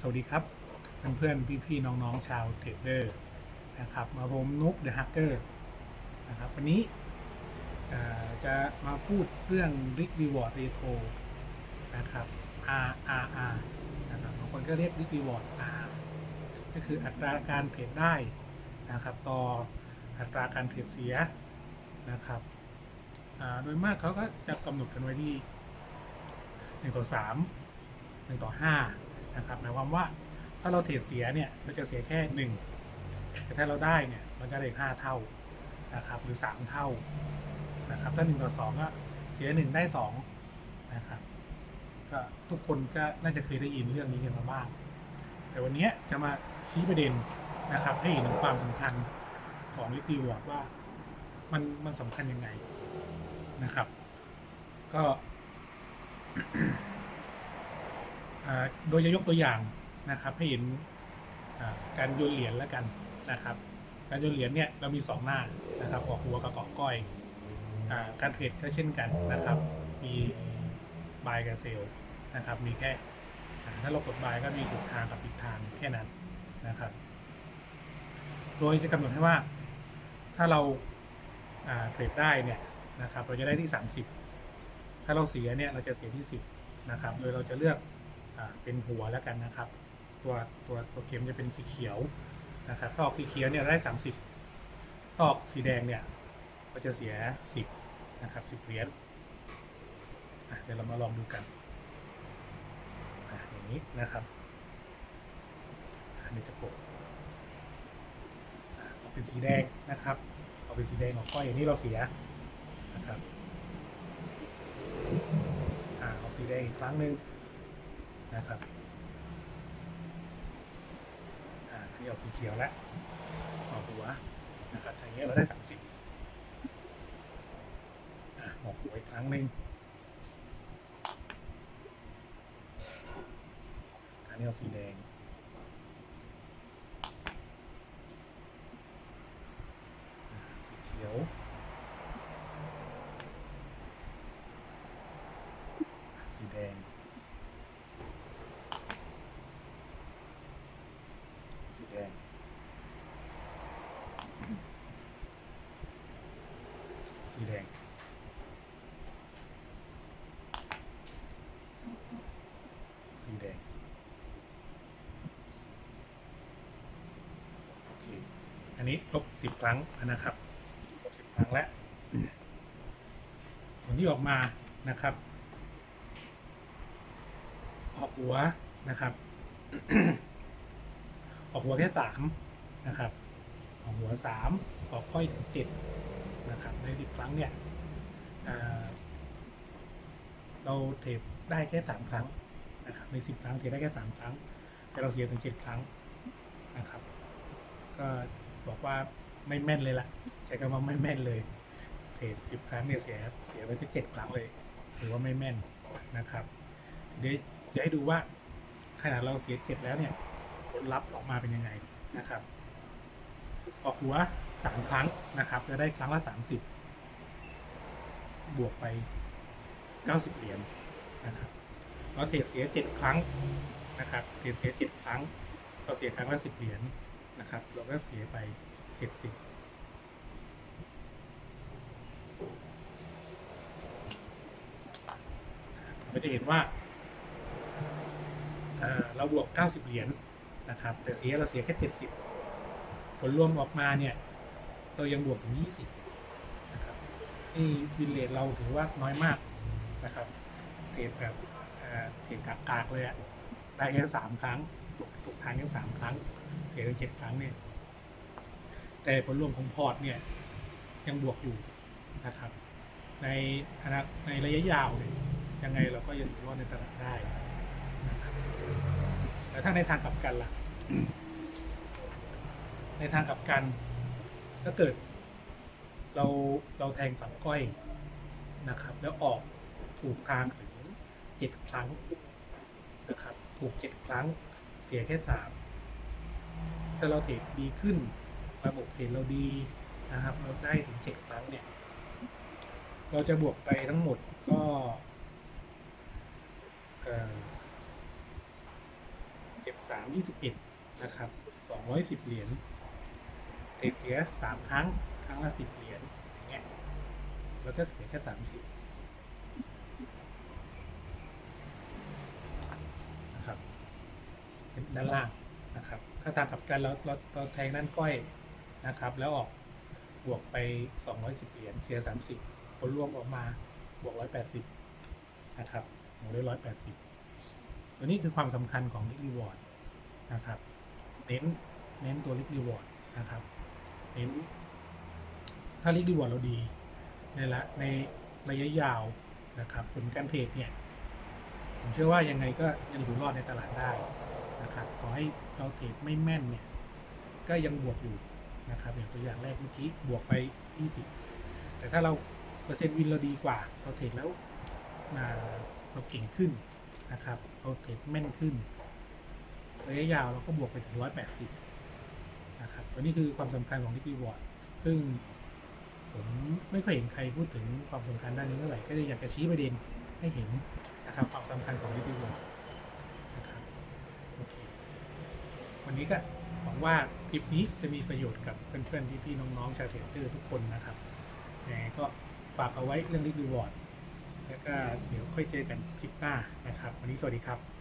สวัสดีครับ เพื่อนๆ พี่ๆ น้องๆ ชาวเทรดเดอร์นะครับมาผมนุกเดอะฮักเกอร์นะครับวันนี้จะมาพูดเรื่อง Rick Reward Retro นะครับ RRR นะครับบางคนก็เรียก Rick Reward R ก็คืออัตราการเทรดได้นะครับต่ออัตราการเทรดเสียนะครับโดยมากเขาก็จะกำหนดกันไว้ที่ 1 ต่อ 3 1 ต่อ 5 นะครับหมายความว่าถ้าเราเทรดเสียเนี่ยเราจะเสียแค่ 1 แต่ถ้าเราได้เนี่ยมันจะได้5เท่านะครับหรือ 3 เท่านะครับถ้า1ต่อ2ก็เสีย 1 ได้2นะครับก็ทุกคนก็น่าจะเคยได้ยินเรื่องนี้กันมาบ้าง แต่วันนี้จะมาชี้ประเด็นนะครับให้เห็นถึงความสำคัญของลิตีวอร์ดว่ามันมันสำคัญยังไงนะครับ ก็ โดยจะยกตัวอย่างนะครับให้เห็นการโยนเหรียญแล้วกันนะครับ การโยนเหรียญเนี่ยเรามีสองหน้านะครับออกหัวกับเกาะก้อยอการเทรดก็เช่นกันนะครับ มีบายกับเซลนะครับ มีแค่ถ้าเรากดบายก็มีถูกทางกับผิดทางแค่นั้นนะครับ โดยจะกำหนดให้ว่าถ้าเราเทรดได้เนี่ยนะครับ เราจะได้ที่ 30 ถ้าเราเสียเนี่ยเราจะเสียที่ 10นะครับ โดยเราจะเลือก เป็นหัวแล้วกันนะครับ ตัวตัวตัวเข็มจะเป็นสีเขียวนะครับถ้าออกสีเขียวเนี่ยได้ 30ถ้าออกสีแดงเนี่ยก็จะเสีย 10นะครับ10เหรียญเดี๋ยวเรามาลองดูกันอย่างนี้นะครับอันนี้จะกดอ่ออกเป็นสีแดงนะครับออกเป็นสีแดงออกก้อยอย่างนี้เราเสียนะครับออกสีแดงอีกครั้งหนึ่ง นะครับอ่าอันนี้ออกสีเขียวแล้วออกหัวนะครับอย่างเงี้ยเราได้สามสิบอ่าออกหัวอีกครั้งหนึ่งอันนี้ออกสีแดงสีเขียวสีแดง สีแดง สีแดง สีแดง โอเค อันนี้ลบสิบครั้งนะครับลบสิบครั้งแล้ว ผลที่ออกมานะครับ ออกหัวนะครับ ออกหัวแค่สามนะครับ ออกหัวสามออกค่อยถึงเจ็ด นะครับในสิบครั้งเนี่ยเราเทรดได้แค่สามครั้งนะครับในสิบครั้งเทรดได้แค่สามครั้ง แต่เราเสียถึงเจ็ดครั้งนะครับ ก็บอกว่าไม่แม่นเลยล่ะใช้คำว่าไม่แม่นเลยเทรดสิบครั้งเนี่ยเสียเสียไปที่เจ็ดครั้งเลยถือว่าไม่แม่นนะครับ เดี๋ยวจะให้ดูว่าขนาดเราเสียเจ็ดแล้วเนี่ยผลลัพธ์ออกมาเป็นยังไงนะครับ ออกหัว สามครั้งนะครับ จะได้ครั้งละสามสิบบวกไปเก้าสิบเหรียญนะครับเราเทรดเสียเจ็ดครั้งนะครับเทรดเสียเจ็ดครั้งเราเสียครั้งละสิบเหรียญนะครับ เราก็เสียไปเจ็ดสิบเราจะเห็นว่าเเราบวก 90 เหรียญนะครับ แต่เสียเราเสียแค่ 70 ผลรวมออกมาเนี่ย เรายังบวกถึง 20 นะครับนี่วินเลทเราถือว่าน้อยมากนะครับเทรดแบบเทรดกากๆเลยอะได้แค่สามครั้งตกตกทางแค่สามครั้งเสียถึงเจ็ดครั้งเนี่ย แต่ผลรวมของพอร์ตเนี่ยยังบวกอยู่นะครับ ในอนาในระยะยาวเนี่ยยังไงเราก็ยังอยู่รอดในตลาดได้นะครับแต่ถ้าในทางกลับกันล่ะ ในทางกลับกัน ถ้าเกิด เราเราแทงฝังก้อยนะครับ แล้วออกถูกทางถึงเจ็ดครั้งนะครับ ถูกเจ็ดครั้งเสียแค่สามถ้าเราเทรดดีขึ้น ระบบเทรดเราดีนะครับ เราได้ถึงเจ็ดครั้งเนี่ย เราจะบวกไปทั้งหมดก็เอ่อสามยี่สิบเอ็ดนะครับสองร้อยสิบเหรียญ เทรดเสียสามครั้ง ครั้งละสิบเหรียญอย่างเงี้ยแล้วก็เสียแค่สามสิบนะครับเป็นด้านล่างนะครับ ถ้าตามกับกันเราเราเราแทงด้านก้อยนะครับ แล้วออกบวกไปสองร้อยสิบเหรียญเสียสามสิบผลรวมออกมาบวกร้อยแปดสิบนะครับบวกได้ร้อยแปดสิบตัวนี้คือความสำคัญของ Risk Reward นะครับ เน้น เน้นตัว Risk Reward นะครับ เน้นถ้า Risk Reward เราดีในละในระยะยาวนะครับผลการเทรดเนี่ยผมเชื่อว่ายังไงก็ยังอยู่รอดในตลาดได้นะครับต่อให้เราเทรดไม่แม่นเนี่ยก็ยังบวกอยู่นะครับอย่างตัวอย่างแรกเมื่อกี้บวกไป 20 แต่ถ้าเราเปอร์เซ็นต์วินเราดีกว่า เราเทรดแล้วอ่าเราเก่งขึ้นนะครับเราเทรดแม่นขึ้นระยะยาวเราก็บวกไปถึง 180 วนี้คือความสำคัญของ Risk Reward ซึ่งผมไม่ค่อยเห็นใครพูดถึงความสำคัญด้านนี้เท่าไหร่ก็เลยอยากจะชี้ประเด็นให้เห็นนะครับความสำคัญของ Risk Reward นะครับโอเควันนี้ก็หวังว่าคลิปนี้จะมีประโยชน์กับเพื่อนๆพี่ๆน้องๆชาวเทรดเดอร์ทุกคนนะครับยังไงก็ฝากเอาไว้เรื่อง Risk Reward แล้วก็เดี๋ยวค่อยเจอกันคลิปหน้านะครับ วันนี้สวัสดีครับ